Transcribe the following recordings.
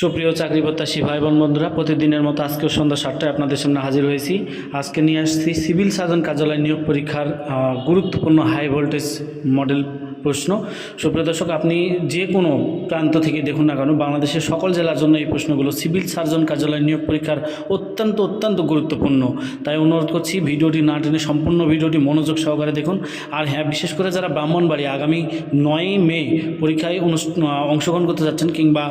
সুপ্রিয় চাকরি প্রত্যাশী ভাই বোন বন্ধুরা, প্রতিদিনের মতো আজকেও সন্ধ্যা সাতটায় আপনাদের সামনে হাজির হয়েছি। আজকে নিয়ে আসছি সিভিল সার্জন কার্যালয় নিয়োগ পরীক্ষার গুরুত্বপূর্ণ হাই ভোল্টেজ মডেল প্রশ্ন। সুপ্রিয় দর্শক, আপনি যে কোনো প্রান্ত থেকে দেখুন না কেন, বাংলাদেশের সকল জেলার জন্য এই প্রশ্নগুলো সিভিল সার্জন কার্যালয় নিয়োগ পরীক্ষার অত্যন্ত অত্যন্ত গুরুত্বপূর্ণ। তাই অনুরোধ করছি, ভিডিওটি না টেনে সম্পূর্ণ ভিডিওটি মনোযোগ সহকারে দেখুন। আর হ্যাঁ বিশেষ করে যারা ব্রাহ্মণবাড়ি আগামী নয়ই মে পরীক্ষায় অংশগ্রহণ করতে যাচ্ছেন কিংবা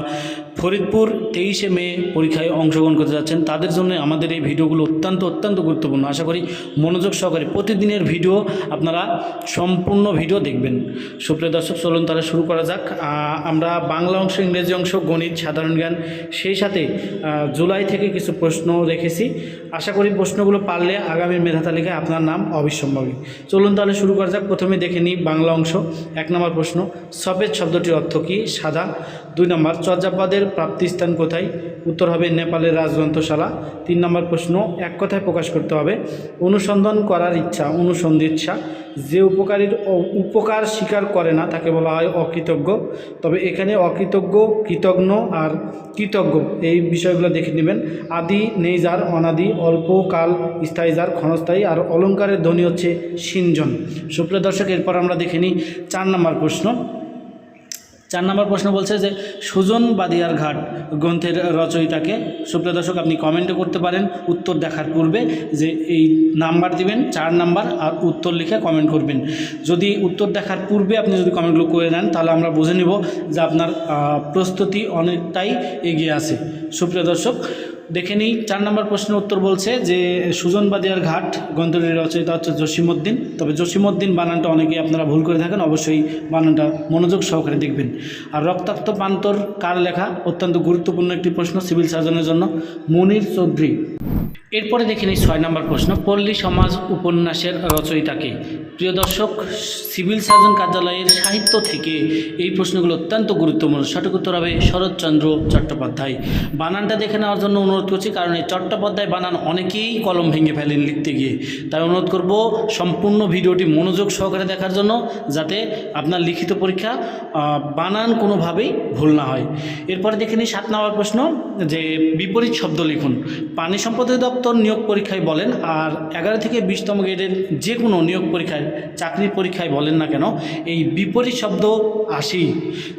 ফরিদপুর তেইশে মে পরীক্ষায় অংশগ্রহণ করতে যাচ্ছেন, তাদের জন্য আমাদের এই ভিডিওগুলো অত্যন্ত অত্যন্ত গুরুত্বপূর্ণ। আশা করি মনোযোগ সহকারে প্রতিদিনের ভিডিও আপনারা সম্পূর্ণ ভিডিও দেখবেন। সুপ্রিয় দর্শক, চলুন তাহলে শুরু করা যাক। আমরা বাংলা অংশ, ইংরেজি অংশ, গণিত, সাধারণ জ্ঞান, সেই সাথে জুলাই থেকে কিছু প্রশ্ন রেখেছি। আশা করি প্রশ্নগুলো পারলে আগামীর মেধা তালিকায় আপনার নাম অবিসম্ভাবী। চলুন তাহলে শুরু করা যাক। প্রথমে দেখে নিই বাংলা অংশ, এক নম্বর প্রশ্ন, সফেদ শব্দটির অর্থ কী? সাদা। দুই নম্বর, চর্যাপদের প্রাপ্তিস্থান কোথায়? উত্তর হবে নেপালের রাজগ্রন্থশালা। তিন নম্বর প্রশ্ন, এক কথায় প্রকাশ করতে হবে। অনুসন্ধান করার ইচ্ছা অনুসন্ধিচ্ছা যে উপকারীর উপকার স্বীকার করে না, তাকে বলা হয় অকৃতজ্ঞ। তবে এখানে অকৃতজ্ঞ কৃতজ্ঞ আর কৃতজ্ঞ, এই বিষয়গুলো দেখে নেবেন। আদি নেই যার অনাদি, অল্প, কাল স্থায়ী যার ক্ষণস্থায়ী আর অলঙ্কারের ধ্বনি হচ্ছে সিনজন সুপ্রিয় দর্শক, এরপর আমরা দেখে নিই চার নম্বর প্রশ্ন। চার নম্বর প্রশ্ন বলছে যে, সুজন বাদিয়ার ঘাট গ্রন্থের রচয়িতাকে, সুপ্রিয় দর্শক, আপনি কমেন্টও করতে পারেন, উত্তর দেখার পূর্বে যে এই নাম্বার দিবেন, চার নাম্বার, আর উত্তর লিখে কমেন্ট করবেন। যদি উত্তর দেখার পূর্বে আপনি যদি কমেন্টগুলো করে নেন, তাহলে আমরা বুঝে নেব যে আপনার প্রস্তুতি অনেকটাই এগিয়ে আছে। সুপ্রিয় দর্শক দেখে নিই। চার নম্বর প্রশ্নের উত্তর বলছে যে, সুজন বাদিয়ার ঘাট গ্রন্থটির রচয়িতা হচ্ছে জসিমুদ্দিন তবে জসিমুদ্দিন বানানটা অনেকেই আপনারা ভুল করে থাকেন, অবশ্যই বানানটা মনোযোগ সহকারে দেখবেন। আর রক্তাক্ত পান্তর কার লেখা? অত্যন্ত গুরুত্বপূর্ণ একটি প্রশ্ন সিভিল সার্জনের জন্য। মনির চৌধুরী। এরপরে দেখে নিই ছয় নম্বর প্রশ্ন, পল্লী সমাজ উপন্যাসের রচয়িতাকে প্রিয় দর্শক, সিভিল সার্জন কার্যালয়ের সাহিত্য থেকে এই প্রশ্নগুলো অত্যন্ত গুরুত্বপূর্ণ। সঠিক উত্তর হবে শরৎচন্দ্র চট্টোপাধ্যায়। বানানটা দেখে নেওয়ার জন্য অনুরোধ করছি, কারণ এই চট্টোপাধ্যায় বানান অনেকেই কলম ভেঙে ফেলেন লিখতে গিয়ে। তাই অনুরোধ করব সম্পূর্ণ ভিডিওটি মনোযোগ সহকারে দেখার জন্য, যাতে আপনার লিখিত পরীক্ষা বানান কোনোভাবেই ভুল না হয়। এরপরে দেখে নিই সাত নম্বর প্রশ্ন, যে বিপরীত শব্দ লিখুন। পানি সম্পদ দপ্তর নিয়োগ পরীক্ষায় বলেন, আর এগারো থেকে বিশতম গ্রেডের যে কোনো নিয়োগ পরীক্ষায় চাকরির পরীক্ষায় বলেন না কেন, এই বিপরীত শব্দ আসি।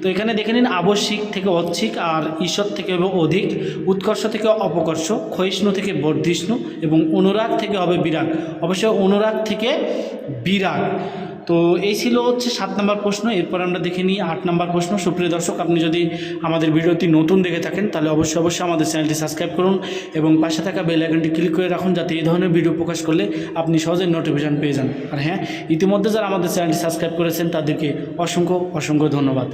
তো এখানে দেখে নিন, আবশ্যিক থেকে অচ্ছিক আর ঈশ্বর থেকে অধিক, উৎকর্ষ থেকে অপকর্ষ, ক্ষয়িষ্ণু থেকে বর্ধিষ্ণু এবং অনুরাগ থেকে হবে বিরাগ। অবশ্য অনুরাগ থেকে বিরাগ। তো এই ছিল হচ্ছে সাত নম্বর প্রশ্ন, এরপর আমরা দেখে নিই আট নম্বর প্রশ্ন। সুপ্রিয় দর্শক, আপনি যদি আমাদের ভিডিওটি নতুন দেখে থাকেন, তাহলে অবশ্যই অবশ্যই আমাদের চ্যানেলটি সাবস্ক্রাইব করুন এবং পাশে থাকা বেল আইকনটি ক্লিক করে রাখুন, যাতে এই ধরনের ভিডিও প্রকাশ করলে আপনি সহজে নোটিফিকেশান পেয়ে যান। আর হ্যাঁ ইতিমধ্যে যারা আমাদের চ্যানেলটি সাবস্ক্রাইব করেছেন, তাদেরকে অসংখ্য অসংখ্য ধন্যবাদ।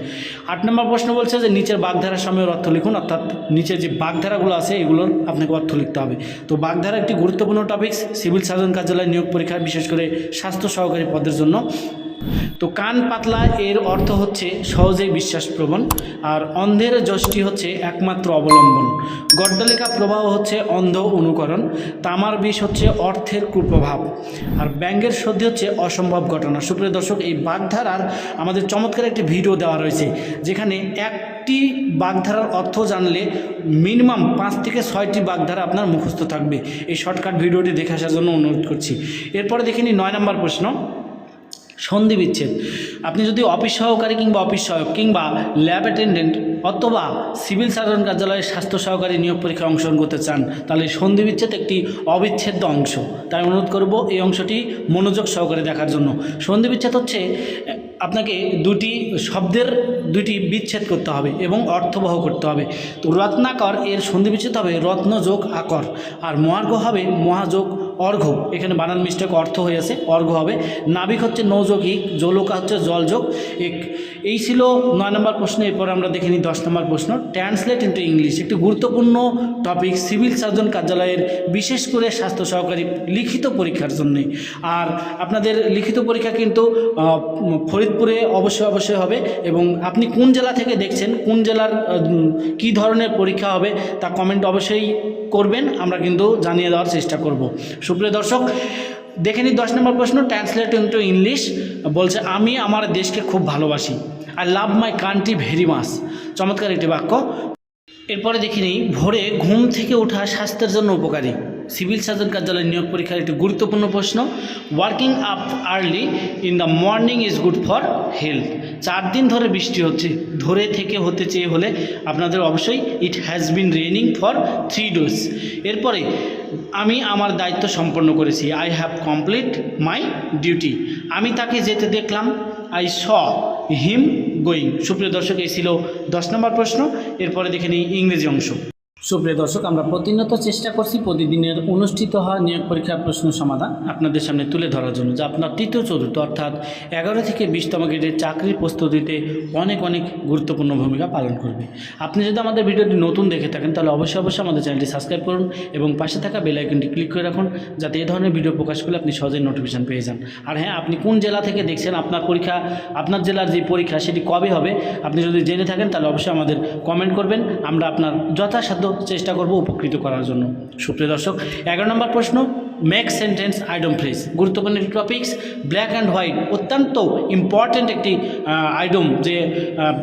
আট নম্বর প্রশ্ন বলছে যে, নিচের বাগধারা সময়ের অর্থ লিখুন, অর্থাৎ নিচের যে বাগধারাগুলো আছে এগুলোর আপনাকে অর্থ লিখতে হবে। তো বাগধারা একটি গুরুত্বপূর্ণ টপিকস সিভিল সার্জন কার্যালয় নিয়োগ পরীক্ষায় বিশেষ করে স্বাস্থ্য সহকারী পদের জন্য। তো কান পাতলা এর অর্থ হচ্ছে সহজেই বিশ্বাসপ্রবণ, আর অন্ধের যষ্টি হচ্ছে একমাত্র অবলম্বন। গড্ডলেখা প্রবাহ হচ্ছে অন্ধ অনুকরণ, তামার বিষ হচ্ছে অর্থের কুপ্রভাব, আর ব্যাঙ্গের সর্দি হচ্ছে অসম্ভব ঘটনা। সুপ্রিয় দর্শক, এই বাগধারার আমাদের চমৎকার একটি ভিডিও দেওয়া রয়েছে, যেখানে একটি বাগধারার অর্থ জানলে মিনিমাম পাঁচ থেকে ছয়টি বাগধারা আপনার মুখস্থ থাকবে। এই শর্টকাট ভিডিওটি দেখে আসার জন্য অনুরোধ করছি। এরপরে দেখে নিই নয় নম্বর প্রশ্ন। সন্ধি বিচ্ছেদ। আপনি যদি অফিস সহকারী কিংবা অফিস সহায়ক কিংবা ল্যাব অ্যাটেন্ডেন্ট অথবা সিভিল সার্জন কার্যালয়ের স্বাস্থ্য সহকারী নিয়োগ পরীক্ষায় অংশগ্রহণ করতে চান, তাহলে সন্ধি বিচ্ছেদ একটি অবিচ্ছেদ্য অংশ। তাই অনুরোধ করব এই অংশটি মনোযোগ সহকারে দেখার জন্য। সন্ধি বিচ্ছেদ হচ্ছে, আপনাকে দুটি শব্দের দুটি বিচ্ছেদ করতে হবে এবং অর্থবহ করতে হবে। তো রত্নাকর এর সন্ধি বিচ্ছেদ হবে রত্নযোগ আকর। আর মহার্ঘ হবে মহাযোগ অর্ঘ এখানে বানান মিস্টেক অর্থ হয়েছে অর্ঘ হবে। নাবিক হচ্ছে নৌযোগিক জলকা হচ্ছে জলযোগ। এক, এই ছিল নয় নম্বর প্রশ্ন, এরপর আমরা দেখে নিই দশ নম্বর প্রশ্ন। ট্রান্সলেট ইন্টু ইংলিশ একটি গুরুত্বপূর্ণ টপিক সিভিল সার্জন কার্যালয়ের বিশেষ করে স্বাস্থ্য সহকারী লিখিত পরীক্ষার জন্যে। আর আপনাদের লিখিত পরীক্ষা কিন্তু ফরিদপুরে অবশ্যই অবশ্যই হবে এবং আপনি কোন জেলা থেকে দেখছেন, কোন জেলার কী ধরনের পরীক্ষা হবে তা কমেন্ট অবশ্যই করবেন, আমরা কিন্তু জানিয়ে দেওয়ার চেষ্টা করব। সুপ্রিয় দর্শক, দেখে নিই দশ নম্বর প্রশ্ন ট্রান্সলেট ইন্টু ইংলিশ বলছে, আমি আমার দেশকে খুব ভালোবাসি। I love my country very much চমৎকার একটি বাক্য। এরপরে দেখি নিই, ভোরে ঘুম থেকে ওঠা স্বাস্থ্যের জন্য উপকারী। সিভিল সার্জন কার্যালয়ের নিয়োগ পরীক্ষার একটি গুরুত্বপূর্ণ প্রশ্ন working up early in the morning is good for health চার দিন ধরে বৃষ্টি হচ্ছে, ধরে থেকে হতে চেয়ে হলে আপনাদের অবশ্যই it has been raining for three days এরপরে আমি আমার দায়িত্ব সম্পন্ন করেছি I have complete my duty আমি তাকে যেতে দেখলাম আই স হিম গোয়িং সুপ্রিয় দর্শক, এই ছিল দশ নম্বর প্রশ্ন, এরপরে দেখে নিই ইংরেজি অংশ। সুপ্রিয় দর্শক, আমরা প্রতিনিয়ত চেষ্টা করছি প্রতিদিনের অনুষ্ঠিত হওয়া নিয়োগ পরীক্ষার প্রশ্ন সমাধান আপনাদের সামনে তুলে ধরার জন্য, যা আপনার তৃতীয়, চতুর্থ অর্থাৎ এগারো থেকে বিশতম গ্রেডের চাকরির প্রস্তুতিতে অনেক অনেক গুরুত্বপূর্ণ ভূমিকা পালন করবে। আপনি যদি আমাদের ভিডিওটি নতুন দেখে থাকেন, তাহলে অবশ্যই অবশ্যই আমাদের চ্যানেলটি সাবস্ক্রাইব করুন এবং পাশে থাকা বেল আইকনটি ক্লিক করে রাখুন, যাতে এই ধরনের ভিডিও প্রকাশ করলে আপনি সহজেই নোটিফিকেশান পেয়ে যান। আর হ্যাঁ আপনি কোন জেলা থেকে দেখছেন, আপনার পরীক্ষা, আপনার জেলার যে পরীক্ষা, সেটি কবে হবে, আপনি যদি জেনে থাকেন, তাহলে অবশ্যই আমাদের কমেন্ট করবেন, আমরা আপনার যথাসাধ্য চেষ্টা করব উপকৃত করার জন্য। সুপ্রিয় দর্শক, এগারো নম্বর প্রশ্ন মেক সেন্টেন্স আইডম ফ্রেজ গুরুত্বপূর্ণ একটি টপিক্স ব্ল্যাক অ্যান্ড হোয়াইট অত্যন্ত ইম্পর্ট্যান্ট একটি আইডম যে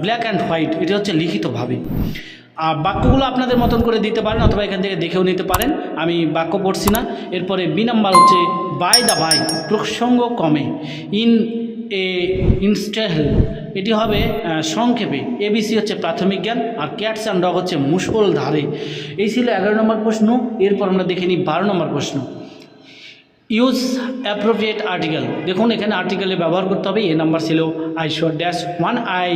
ব্ল্যাক অ্যান্ড হোয়াইট এটা হচ্ছে লিখিতভাবে। বাক্যগুলো আপনাদের মতন করে দিতে পারেন অথবা এখান থেকে দেখেও নিতে পারেন। আমি বাক্য পড়ছি না। এরপরে বি নাম্বার হচ্ছে বাই দ্য বাই প্রসঙ্গ কমে। ইন এ ইনস্টেল এটি হবে সংক্ষেপে। এবিসি হচ্ছে প্রাথমিক জ্ঞান আর ক্যাটস অ্যান্ড ডগ হচ্ছে মুসল ধারে। এই ছিল এগারো নম্বর প্রশ্ন, এরপর আমরা দেখে নিই বারো নম্বর প্রশ্ন। ইউজ অ্যাপ্রোপ্রিয়েট আর্টিকেল দেখুন, এখানে আর্টিকেলে ব্যবহার করতে হবে, এ নাম্বার ছিল I saw dash one eyed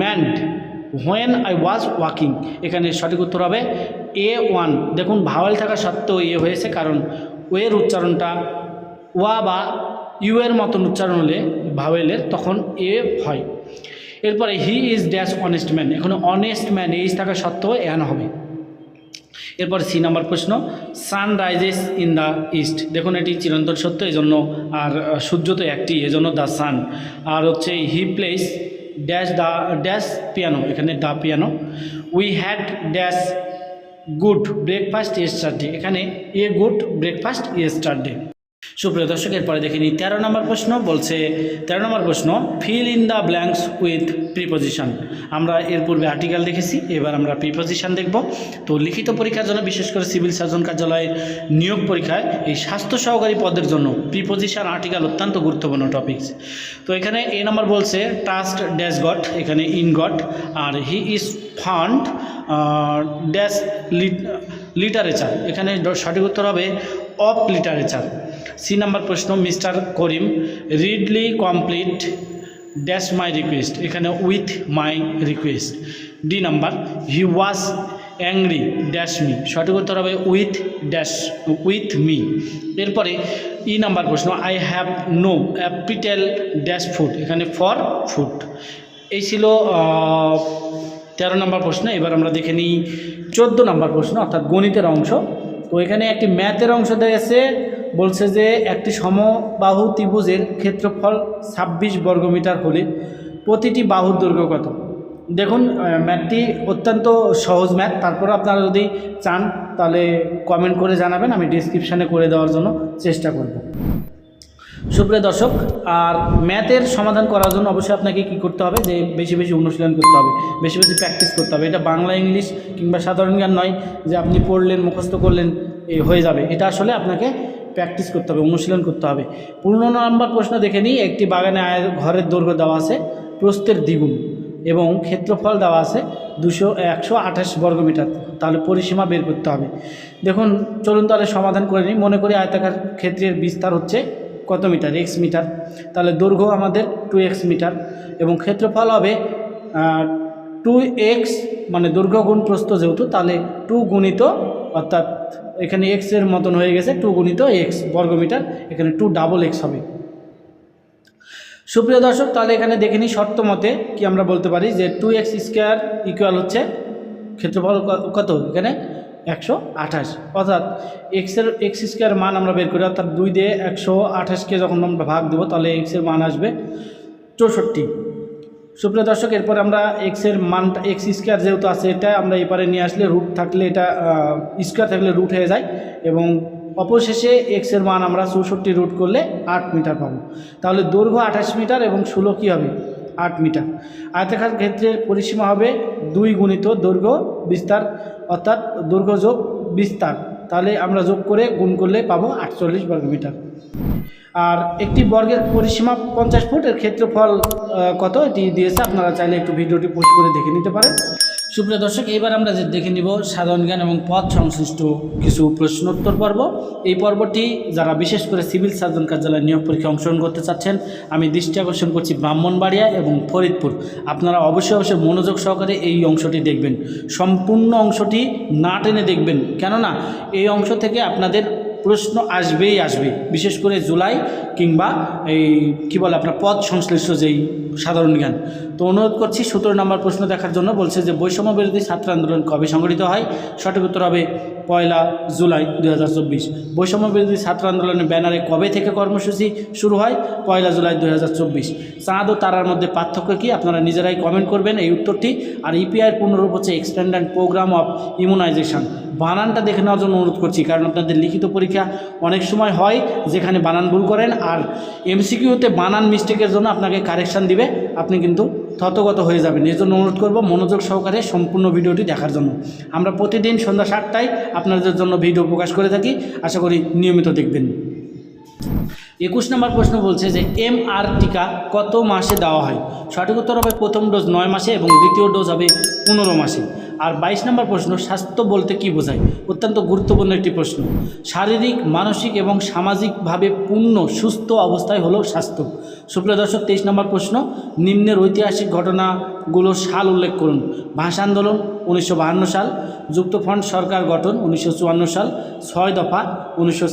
man when I was walking এখানে সঠিক উত্তর হবে এ ওয়ান দেখুন, ভাওয়াল থাকা সত্ত্বেও এ হয়েছে, কারণ ওয়ের উচ্চারণটা ওয়া বা ইউ এর মতন উচ্চারণ হলে ভাওয়েলের তখন এ হয়। এরপরে he is dash honest man. এখানে অনেস্ট ম্যান এইজ থাকা সত্ত্বেও অ্যান হবে। এরপর সি নাম্বার প্রশ্ন, sun rises in the east. দেখুন, এটি চিরন্তন সত্য এই জন্য আর সূর্য তো একটি, এজন্য দ্য সান। আর হচ্ছে he plays dash the dash piano, এখানে the piano. We had dash good breakfast yesterday. এখানে এ গুড ব্রেকফাস্ট ইয়েস্টারডে। সুপ্রিয় দর্শক, এরপরে দেখে নিই তেরো নম্বর প্রশ্ন বলছে, তেরো নম্বর প্রশ্ন fill in the blanks with preposition আমরা এর পূর্বে আর্টিকেল দেখেছি, এবার আমরা প্রিপোজিশন দেখব। তো লিখিত পরীক্ষার জন্য, বিশেষ করে সিভিল সার্জন কার্যালয়ের নিয়োগ পরীক্ষায় এই স্বাস্থ্য সহকারী পদের জন্য প্রিপোজিশন আর্টিকেল অত্যন্ত গুরুত্বপূর্ণ টপিকস তো এখানে এ নম্বর বলছে ট্রাস্ট ড্যাশ গট এখানে in god R he is fond dash literature এখানে সঠিক উত্তর হবে অফ লিটারেচার সি নাম্বার প্রশ্ন, mister Karim, readily complete dash my request, এখানে with my request. D number, he was angry, dash me. সঠিক উত্তর হবে উইথ ড্যাশ, উইথ মি। এরপরে ই নাম্বার প্রশ্ন, I have no appetite dash food, এখানে for food. এই ছিল তেরো নম্বর প্রশ্ন, এবার আমরা দেখে নিই চোদ্দ নম্বর প্রশ্ন, অর্থাৎ গণিতের অংশ। তো এখানে একটি ম্যাথের অংশ দিয়েছে বলছে যে একটি সমবাহু ত্রিভুজের ক্ষেত্রফল ছাব্বিশ বর্গমিটার হলে প্রতিটি বাহুর দৈর্ঘ্য কত? দেখুন ম্যাথটি অত্যন্ত সহজ ম্যাথ। তারপর আপনারা যদি চান, তাহলে কমেন্ট করে জানাবেন। আমি ডিসক্রিপশানে করে দেওয়ার জন্য চেষ্টা করব। সুপ্রিয় দর্শক, আর ম্যাথের সমাধান করার জন্য অবশ্যই আপনাকে কি করতে হবে? যে বেশি বেশি অনুশীলন করতে হবে, বেশি বেশি প্র্যাকটিস করতে হবে। এটা বাংলা, ইংলিশ কিংবা সাধারণ জ্ঞান নয় যে আপনি পড়লেন, মুখস্থ করলেন হয়ে যাবে। এটা আসলে আপনাকে প্র্যাকটিস করতে হবে, অনুশীলন করতে হবে। পনেরো নম্বর প্রশ্ন দেখে নিই, একটি বাগানে ঘরের দৈর্ঘ্য দেওয়া আছে, প্রস্থের দ্বিগুণ এবং ক্ষেত্রফল দেওয়া আছে দুশো, একশো আঠাশ বর্গমিটার তাহলে পরিসীমা বের করতে হবে। দেখুন, চলুন তাহলে সমাধান করে নিই, মনে করি আয়তাকার ক্ষেত্রের বিস্তার হচ্ছে কত মিটার এক্স মিটার, তাহলে দৈর্ঘ্য আমাদের টু এক্স মিটার এবং ক্ষেত্রফল হবে টু এক্স মানে দৈর্ঘ্য গুণ প্রস্থ যেহেতু, তাহলে টু গুণিত, অর্থাৎ এখানে এক্সের মতন হয়ে গেছে টু গুণিত এক্স বর্গমিটার, এখানে টু ডাবল এক্স হবে। সুপ্রিয় দর্শক, তাহলে এখানে দেখে নিই শর্ত মতে কি আমরা বলতে পারি যে টু এক্স স্কোয়ার ইকুয়াল হচ্ছে ক্ষেত্রফল কত? এখানে একশো আঠাশ। অর্থাৎ এক্সের এক্স স্কোয়ার মান আমরা বের করি, অর্থাৎ দুই দিয়ে একশো আঠাশকে যখন আমরা ভাগ দেবো, তাহলে এক্সের মান আসবে চৌষট্টি। সুপ্রিয় দর্শক, এরপর আমরা এক্সের মানটা এক্স স্কোয়ার যেহেতু আছে এটা আমরা এপারে নিয়ে আসলে রুট থাকলে এটা স্কোয়ার থাকলে রুট হয়ে যায় এবং অপশেষে এক্সের মান আমরা চৌষট্টি রুট করলে আট মিটার পাবো। তাহলে দৈর্ঘ্য আঠাশ মিটার এবং ষোলো কী হবে? আট মিটার আয়তাকার ক্ষেত্রের পরিসীমা হবে দুই গুণিত দৈর্ঘ্য বিস্তার, অর্থাৎ দৈর্ঘ্য যোগ বিস্তার। তাহলে আমরা যোগ করে গুণ করলে পাবো আটচল্লিশ বর্গমিটার আর একটি বর্গের পরিসীমা পঞ্চাশ ফুট এর ক্ষেত্রফল কত? এটি দিয়েছে, আপনারা চাইলে একটু ভিডিওটি পোস্ট করে দেখে নিতে পারেন। সুপ্রিয় দর্শক, এবার আমরা যে দেখে নিব সাধারণ জ্ঞান এবং পথ সংশ্লিষ্ট কিছু প্রশ্নোত্তর পর্ব। এই পর্বটি যারা বিশেষ করে সিভিল সার্জন কার্যালয় নিয়োগ পরীক্ষা অংশগ্রহণ করতে চাচ্ছেন, আমি দৃষ্টি আকর্ষণ করছি ব্রাহ্মণবাড়িয়া এবং ফরিদপুর। আপনারা অবশ্যই অবশ্যই মনোযোগ সহকারে এই অংশটি দেখবেন। সম্পূর্ণ অংশটি না টেনে দেখবেন। কেননা, এই অংশ থেকে আপনাদের প্রশ্ন আসবেই আসবে। বিশেষ করে জুলাই কিংবা এই, কী বলে আপনার পদ সংশ্লিষ্ট যেই সাধারণ জ্ঞান। তো অনুরোধ করছি সতেরো নম্বর প্রশ্ন দেখার জন্য বলছে যে, বৈষম্য বিরোধী ছাত্র আন্দোলন কবে সংগঠিত হয়? সঠিক উত্তর হবে পয়লা জুলাই দু হাজার চব্বিশ। বৈষম্য বিরোধী ছাত্র আন্দোলনের ব্যানারে কবে থেকে কর্মসূচি শুরু হয়? পয়লা জুলাই দু হাজার চব্বিশ। চাঁদ ও তারার মধ্যে পার্থক্য কি? আপনারা নিজেরাই কমেন্ট করবেন এই উত্তরটি। আর ইপিআইয়ের পূর্ণরূপ হচ্ছে এক্সটেন্ডেড প্রোগ্রাম অফ ইমিউনাইজেশন বানানটা দেখে নেওয়ার জন্য অনুরোধ করছি, কারণ আপনাদের লিখিত পরীক্ষা অনেক সময় হয় যেখানে বানান ভুল করেন আর এমসিকিউতে বানান মিস্টেকের জন্য আপনাকে কারেকশান দিবে, আপনি কিন্তু থতগত হয়ে যাবেন। এই জন্য অনুরোধ করব মনোযোগ সহকারে সম্পূর্ণ ভিডিওটি দেখার জন্য। আমরা প্রতিদিন সন্ধ্যা সাতটায় আপনাদের জন্য ভিডিও প্রকাশ করে থাকি, আশা করি নিয়মিত দেখবেন। একুশ নম্বর প্রশ্ন বলছে যে এম আর টিকা কত মাসে দেওয়া হয়? সঠিক উত্তর হবে প্রথম ডোজ নয় মাসে এবং দ্বিতীয় ডোজ হবে পনেরো মাসে। আর বাইশ নম্বর প্রশ্ন, স্বাস্থ্য বলতে কি বোঝায়? অত্যন্ত গুরুত্বপূর্ণ একটি প্রশ্ন। শারীরিক, মানসিক এবং সামাজিকভাবে পূর্ণ, সুস্থ অবস্থায় হলো স্বাস্থ্য। সুপ্রিয় দর্শক, তেইশ নম্বর প্রশ্ন, নিম্নের ঐতিহাসিক ঘটনাগুলো সাল উল্লেখ করুন। ভাষা আন্দোলন উনিশশো সাল যুক্তফ্রন্ট সরকার গঠন উনিশশো চুয়ান্ন সাল, ছয় দফা উনিশশো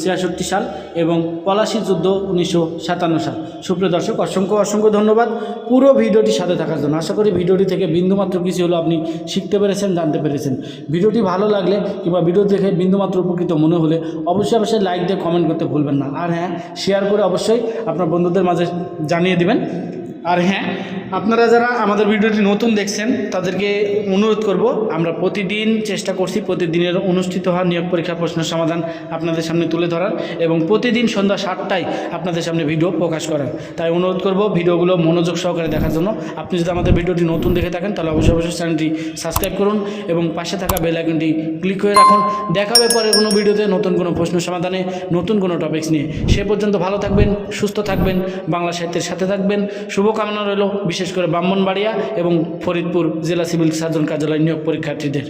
সাল এবং পলাশি যুদ্ধ উনিশশো সাতান্ন সাল। সুপ্রিয় দর্শক, অসংখ্য অসংখ্য ধন্যবাদ পুরো ভিডিওটি সাথে থাকার জন্য। আশা করি ভিডিওটি থেকে বিন্দুমাত্র কিছু হলো আপনি শিখতে পেরেছেন, জানতে পেরেছেন। ভিডিওটি ভালো লাগলে কিংবা ভিডিও দেখে বিন্দুমাত্র উপকৃত মনে হলে অবশ্যই অবশ্যই লাইক দিয়ে কমেন্ট করতে ভুলবেন না। আর হ্যাঁ শেয়ার করে অবশ্যই আপনার বন্ধুদের মাঝে জানিয়ে দিবেন। আর হ্যাঁ আপনারা যারা আমাদের ভিডিওটি নতুন দেখছেন, তাদেরকে অনুরোধ করব, আমরা প্রতিদিন চেষ্টা করছি, প্রতিদিনের অনুষ্ঠিত হওয়া নিয়োগ পরীক্ষা প্রশ্নের সমাধান আপনাদের সামনে তুলে ধরার এবং প্রতিদিন সন্ধ্যা সাতটায় আপনাদের সামনে ভিডিও প্রকাশ করার। তাই অনুরোধ করব, ভিডিওগুলো মনোযোগ সহকারে দেখার জন্য। আপনি যদি আমাদের ভিডিওটি নতুন দেখে থাকেন, তাহলে অবশ্যই অবশ্যই চ্যানেলটি সাবস্ক্রাইব করুন এবং পাশে থাকা বেল আইকনটি ক্লিক করে রাখুন। দেখা হবে পরের কোনো ভিডিওতে নতুন কোনো প্রশ্ন সমাধানে, নতুন কোনো টপিকস নিয়ে। সে পর্যন্ত ভালো থাকবেন, সুস্থ থাকবেন, বাংলা সাহিত্যের সাথে থাকবেন। শুভকামনা রইল বিশেষ করে ব্রাহ্মণবাড়িয়া এবং ফরিদপুর জেলা সিভিল সার্জন কার্যালয় নিয়োগ পরীক্ষার্থীদের।